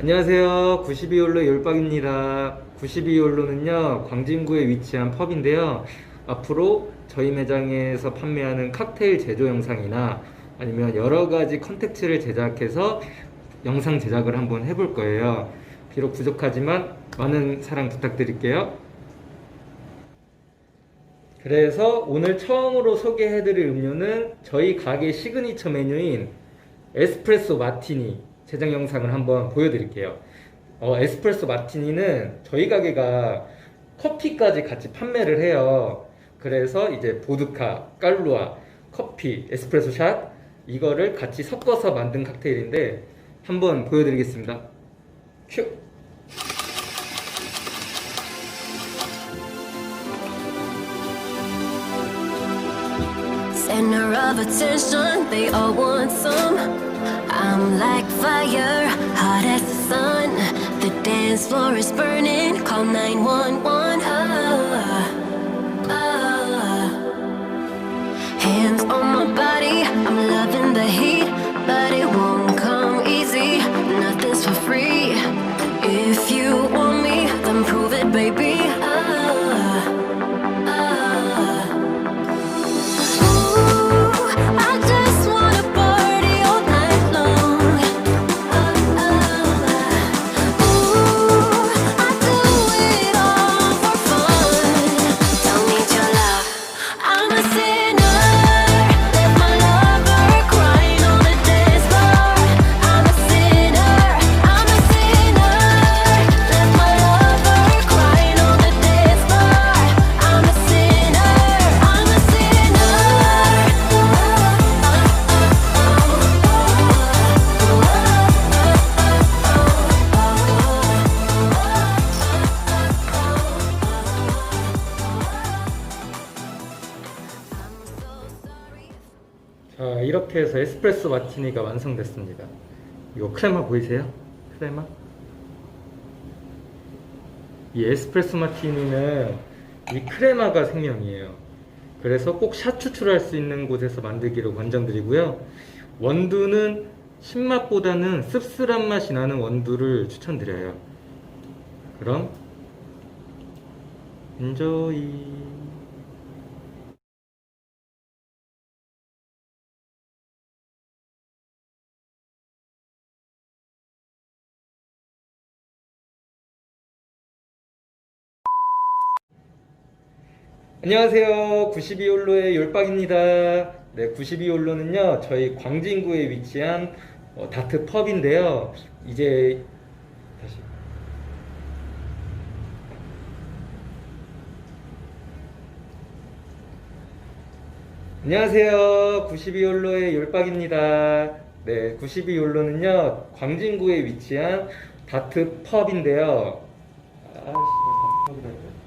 안녕하세요. 92홀로 열박입니다. 92홀로는요, 광진구에 위치한 펍인데요. 앞으로 저희 매장에서 판매하는 칵테일 제조 영상이나 아니면 여러 가지 컨텐츠를 제작해서 영상 제작을 한번 해볼 거예요. 비록 부족하지만 많은 사랑 부탁드릴게요. 그래서 오늘 처음으로 소개해드릴 음료는 저희 가게 시그니처 메뉴인 에스프레소 마티니 제작 영상을 한번 보여드릴게요. 어, 에스프레소 마티니는 저희 가게가 커피까지 같이 판매를 해요. 그래서 이제 보드카, 깔루아, 커피, 에스프레소 샷 이거를 같이 섞어서 만든 칵테일인데 한번 보여드리겠습니다. 큐! Like fire, hot as the sun. The dance floor is burning, call 911. Ah, ah. Hands on my body, I'm loving the heat, but it won't come easy. Nothing's for free. If you want me, then prove it, baby. 자, 이렇게 해서 에스프레소 마티니가 완성됐습니다. 이거 크레마 보이세요? 크레마? 이 에스프레소 마티니는 이 크레마가 생명이에요. 그래서 꼭 샷 추출할 수 있는 곳에서 만들기를 권장드리고요. 원두는 신맛보다는 씁쓸한 맛이 나는 원두를 추천드려요. 그럼 엔조이 안녕하세요. 92홀로의 열박입니다. 네, 92홀로는요, 저희 광진구에 위치한 어, 다트 펍인데요. 이제, 다시. 안녕하세요. 92홀로의 열박입니다. 네, 92홀로는요, 광진구에 위치한 다트 펍인데요. 아, 씨발, 다트 펍이라고.